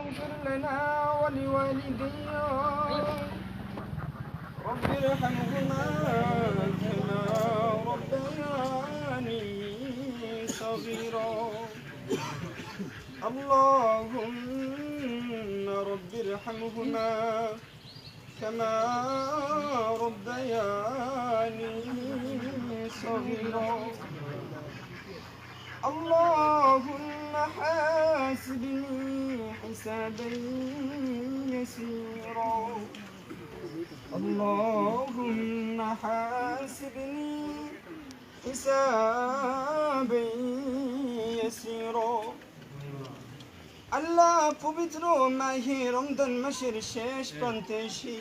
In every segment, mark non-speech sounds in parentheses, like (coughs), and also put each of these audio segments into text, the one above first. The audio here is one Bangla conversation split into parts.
واغفر لنا ولوالدي رب ارحمهما كما ربياني صغيرا. اللهم رب ارحمهما كما ربياني صغيرا. اللهم حسابا يسيرا اللهم حاسبني حسابا يسيرا আল্লাহ পবিত্র মাহে রমজান মাসের শেষ প্রান্তে এসে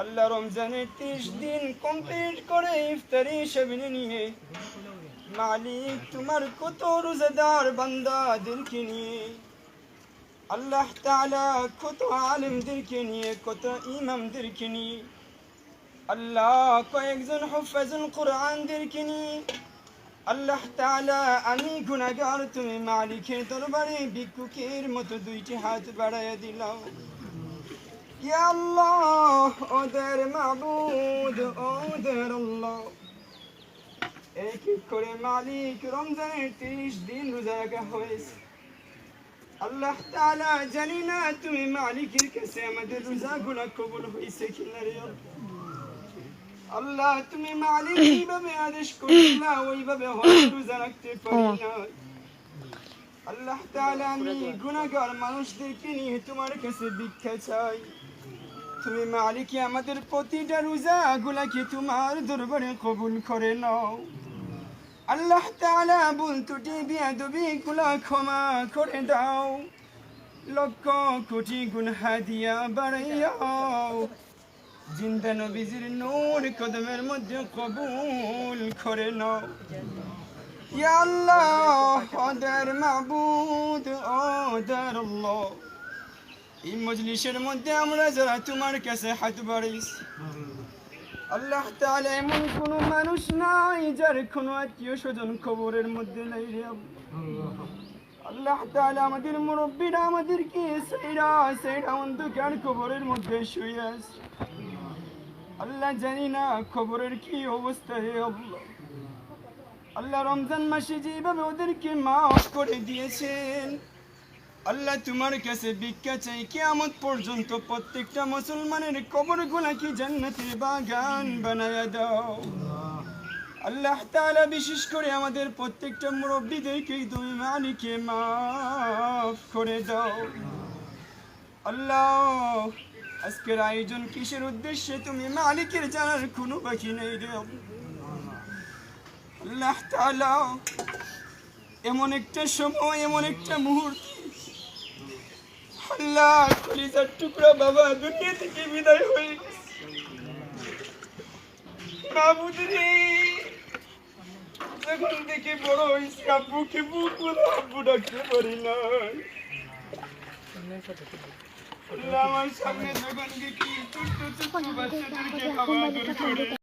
আল্লাহ রমজানের ত্রিশ দিন কমপ্লিট করে ইফতারি সাবিনে নিয়ে মালিক তোমার কত রোজাদার বান্দাদেরকে নিয়ে আল্লাহ তাআলা কত আলেমদেরকে নিয়ে, কত ইমামদেরকে নিয়ে, আল্লাহ কয়েকজন হুফাজুল কোরআনদেরকে নিয়ে, আল্লাহ তাআলা আমি গুনাহগার, তুমি মালিকের দরবারে ভিক্ষুকের মতো দুইটি হাত বাড়াইয়া দিলাম। আল্লাহ, ওদের মাবুদ, ওদের আল্লাহ। এক করে মালিক রমজানের তিরিশ দিন রোজা রাখা হয়েছে। আল্লাহ তাআলা জানি না তুমি মালিকের কাছে আমাদের রোজাগুলো কবুল হয়েছে কিনা রে আল্লাহ। তুমি মালিক (coughs) কীভাবে আদেশ করলা ওইভাবে হয়তো রোজা রাখতে পারি না। আল্লাহ তাআলা আমি গুনাহগার মানুষদেরকে নিয়ে তোমার কাছে ভিক্ষা চাই। তুমি মালিকে আমাদের প্রতিটা রোজা গুলাকে তোমার দরবারে কবুল করে নাও। আল্লাহ তাআলা ভুল ত্রুটি বিয়াদবি গুলা ক্ষমা করে দাও। লক্ষ কোটি গুনহা দিয়া বাড়াইয়াও। জিন্দা নবীজির নূর কদমের মধ্যে কবুল করে নাও। ইয়া আল্লাহ ওদের মাবুদ ওদের আল্লাহ। এই মজলিসের মধ্যে আমরা যারা তোমার কাছে হাত বাড়াইছি আল্লাহ তাআলা এমন কোনো মানুষ নাই যার কোনো আত্মীয় স্বজন খবরের মধ্যে নাই রে আল্লাহ। তাআলা আমাদের মুরব্বীরা আমাদেরকে সেইরা সেইরা অন্ধকার খবরের মধ্যে শুয়ে আছে আল্লাহ জানি না খবরের কি অবস্থা হে আল্লাহ আল্লাহ রমজান মাসে যেভাবে ওদেরকে মাফ করে দিয়েছেন আল্লাহ তোমার কাছে ভিক্ষা চাই, কিয়ামত পর্যন্ত প্রত্যেকটা মুসলমানের কবর কি জান্নাতের বাগান বানায়া দাও। আল্লাহ তাআলা বিশেষ করে আমাদের প্রত্যেকটা মুরব্বীদেরকে তুমি মালিকে মাফ করে দাও। আল্লাহ, আজকের আয়োজন কিসের উদ্দেশ্যে? তুমি মালিকের জানার কোনো বাকি নেই রে আল্লাহ তাআলা, এমন একটা সময়, এমন একটা মুহূর্ত আল্লাহ কলিজার টুকরা বাবা, দুনিয়া থেকে বিদায় হয়ে বাবুদের যখন থেকে বড় হয়েছে, আব্বুকে বুক বলে আব্বু ডাকতে পারি আমার সামনে যখন দেখি ছোট্ট ছোট্ট বাচ্চাদেরকে করে।